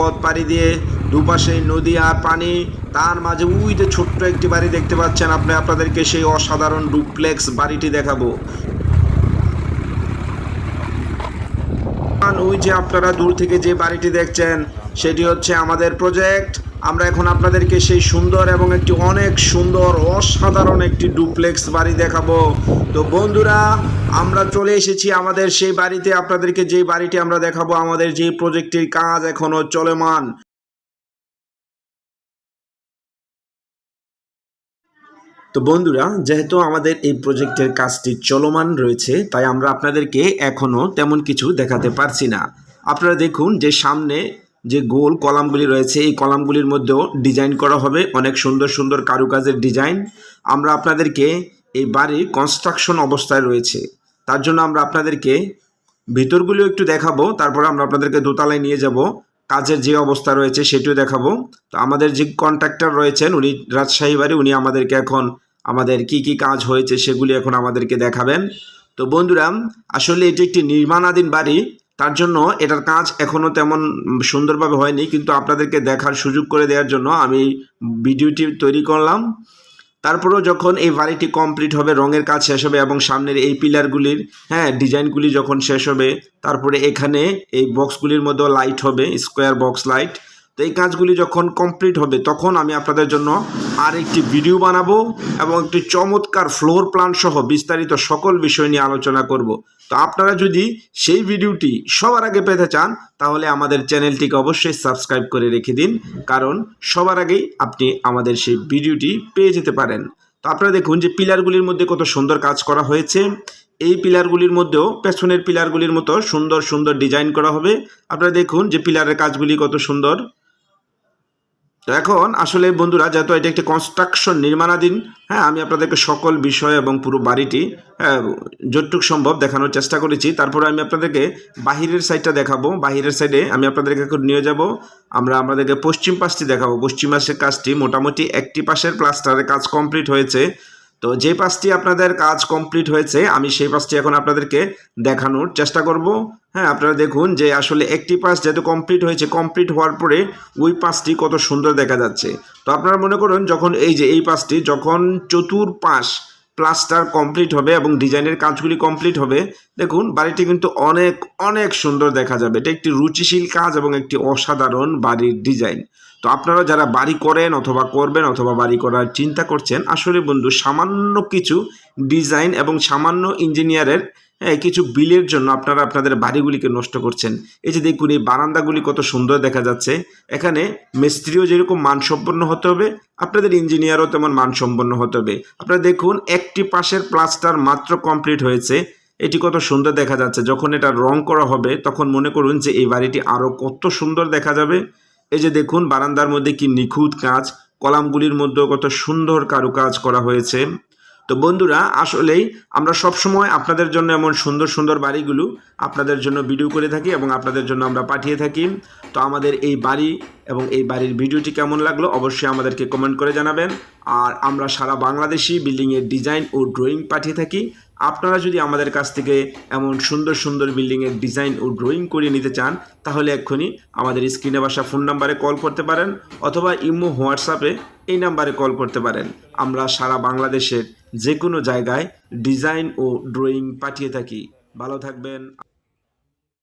পথ পাড়ি দিয়ে দুপাশে নদী আর পানি। তার মাঝে উই যে ছোট্ট একটি বাড়ি দেখতে পাচ্ছেন আপনি, আপনাদেরকে সেই অসাধারণ ডুপ্লেক্স বাড়িটি দেখাবো। ওই যে আপনারা দূর থেকে যে বাড়িটি দেখছেন, সেটি হচ্ছে আমাদের প্রজেক্ট। আমরা এখন আপনাদেরকে সেই সুন্দর এবং একটি অনেক সুন্দর, অসাধারণ একটি ডুপ্লেক্স বাড়ি দেখাবো। তো বন্ধুরা, আমরা চলে এসেছি আমাদের সেই বাড়িতে। আপনাদেরকে যে বাড়িটি আমরা দেখাবো, আমাদের যে প্রজেক্টের কাজ এখনও চলমান। তো বন্ধুরা, যেহেতু আমাদের এই প্রজেক্টের কাজটি চলমান রয়েছে, তাই আমরা আপনাদেরকে এখনও তেমন কিছু দেখাতে পারছি না। আপনারা দেখুন যে সামনে যে গোল কলামগুলি রয়েছে, এই কলামগুলির মধ্যেও ডিজাইন করা হবে। অনেক সুন্দর সুন্দর কারুকাজের ডিজাইন। আমরা আপনাদেরকে এই বাড়ির কনস্ট্রাকশন অবস্থায় রয়েছে। তার জন্য আমরা আপনাদেরকে ভিতরগুলিও একটু দেখাবো, তারপর আমরা আপনাদেরকে দোতলায় নিয়ে যাব। কাজের যে অবস্থা রয়েছে সেটিও দেখাবো। তো আমাদের যে কন্ট্রাক্টর রয়েছেন, উনি রাজশাহী বাড়ি, উনি আমাদেরকে এখন আমাদের কি কি কাজ হয়েছে সেগুলি এখন আমাদেরকে দেখাবেন। তো বন্ধুরা, আসলে এটি একটি নির্মাণাধীন বাড়ি, তার জন্য এটার কাজ এখনও তেমন সুন্দরভাবে হয়নি, কিন্তু আপনাদেরকে দেখার সুযোগ করে দেওয়ার জন্য আমি ভিডিওটি তৈরি করলাম। তারপরেও যখন এই বাড়িটি কমপ্লিট হবে, রঙের কাজ শেষ হবে এবং সামনের এই পিলারগুলির হ্যাঁ ডিজাইনগুলি যখন শেষ হবে, তারপরে এখানে এই বক্সগুলির মধ্যেও লাইট হবে স্কোয়ার বক্স লাইট তো এই কাজগুলি যখন কমপ্লিট হবে, তখন আমি আপনাদের জন্য আর একটি ভিডিও বানাবো এবং একটি চমৎকার ফ্লোর প্ল্যান সহ বিস্তারিত সকল বিষয় নিয়ে আলোচনা করব। তো আপনারা যদি সেই ভিডিওটি সবার আগে পেতে চান, তাহলে আমাদের চ্যানেলটিকে অবশ্যই সাবস্ক্রাইব করে রেখে দিন, কারণ সবার আগেই আপনি আমাদের সেই ভিডিওটি পেয়ে যেতে পারেন। তো আপনারা দেখুন যে পিলারগুলির মধ্যে কত সুন্দর কাজ করা হয়েছে। এই পিলারগুলির মধ্যেও পেছনের পিলারগুলির মতো সুন্দর সুন্দর ডিজাইন করা হবে। আপনারা দেখুন যে পিলারের কাজগুলি কত সুন্দর। তো এখন আসলে বন্ধুরা, যেহেতু এটা একটি কনস্ট্রাকশন নির্মাণাধীন হ্যাঁ আমি আপনাদেরকে সকল বিষয় এবং পুরো বাড়িটি হ্যাঁ যতটুক সম্ভব দেখানোর চেষ্টা করেছি। তারপরে আমি আপনাদেরকে বাহিরের সাইডটা দেখাবো। বাহিরের সাইডে আমি আপনাদেরকে এখন নিয়ে যাব। আমরা আমাদেরকে পশ্চিম পাশটি দেখাবো। পশ্চিম পাশের কাজটি মোটামুটি একটি পাশের প্লাস্টারের কাজ কমপ্লিট হয়েছে। তো যে পাঁচটি আপনাদের কাজ কমপ্লিট হয়েছে, আমি সেই পাঁচটি এখন আপনাদেরকে দেখানোর চেষ্টা করব। হ্যাঁ আপনারা দেখুন যে আসলে একটি পাশ যেহেতু কমপ্লিট হয়েছে কমপ্লিট হওয়ার পরে ওই পাশটি কত সুন্দর দেখা যাচ্ছে। তো আপনারা মনে করুন, যখন এই যে এই পাশটি যখন চতুর পাশ প্লাস্টার কমপ্লিট হবে এবং ডিজাইনের কাজগুলি কমপ্লিট হবে, দেখুন বাড়িটি কিন্তু অনেক অনেক সুন্দর দেখা যাবে। এটা একটি রুচিশীল কাজ এবং একটি অসাধারণ বাড়ির ডিজাইন। তো আপনারা যারা বাড়ি করেন অথবা করবেন অথবা বাড়ি করার চিন্তা করছেন, আসলে বন্ধু, সামান্য কিছু ডিজাইন এবং সামান্য ইঞ্জিনিয়ারের হ্যাঁ কিছু বিলের জন্য আপনারা আপনাদের বাড়িগুলিকে নষ্ট করছেন। এই যে দেখুন, এই বারান্দাগুলি কত সুন্দর দেখা যাচ্ছে। এখানে মিস্ত্রিও যেরকম মানসম্পন্ন হতে হবে, আপনাদের ইঞ্জিনিয়ারও তেমন মানসম্পন্ন হতে হবে। আপনারা দেখুন, একটি পাশের প্লাস্টার মাত্র কমপ্লিট হয়েছে। এটি কত সুন্দর দেখা যাচ্ছে। যখন এটা রং করা হবে, তখন মনে করুন যে এই বাড়িটি আরও কত সুন্দর দেখা যাবে। এই যে দেখুন, বারান্দার মধ্যে কি নিখুঁত কাজ, কলামগুলির মধ্যেও কত সুন্দর কারুকাজ করা হয়েছে। তো বন্ধুরা, আসলেই আমরা সব সময় আপনাদের জন্য এমন সুন্দর সুন্দর বাড়িগুলো আপনাদের জন্য ভিডিও করে থাকি এবং আপনাদের জন্য আমরা পাঠিয়ে থাকি। তো আমাদের এই বাড়ি এবং এই বাড়ির ভিডিওটি কেমন লাগল অবশ্যই আমাদেরকে কমেন্ট করে জানাবেন। আর আমরা সারা বাংলাদেশি বিল্ডিংয়ের ডিজাইন ও ড্রয়িং পাঠিয়ে থাকি। আপনারা যদি আমাদের কাছ থেকে এমন সুন্দর সুন্দর বিল্ডিংয়ের ডিজাইন ও ড্রয়িং করিয়ে নিতে চান, তাহলে এক্ষুনি আমাদের স্ক্রিনে বাসা ফোন নাম্বারে কল করতে পারেন অথবা ইমো, হোয়াটসঅ্যাপে এই নাম্বারে কল করতে পারেন। আমরা সারা বাংলাদেশের যে কোনো জায়গায় ডিজাইন ও ড্রয়িং পাঠিয়ে থাকি। ভালো থাকবেন।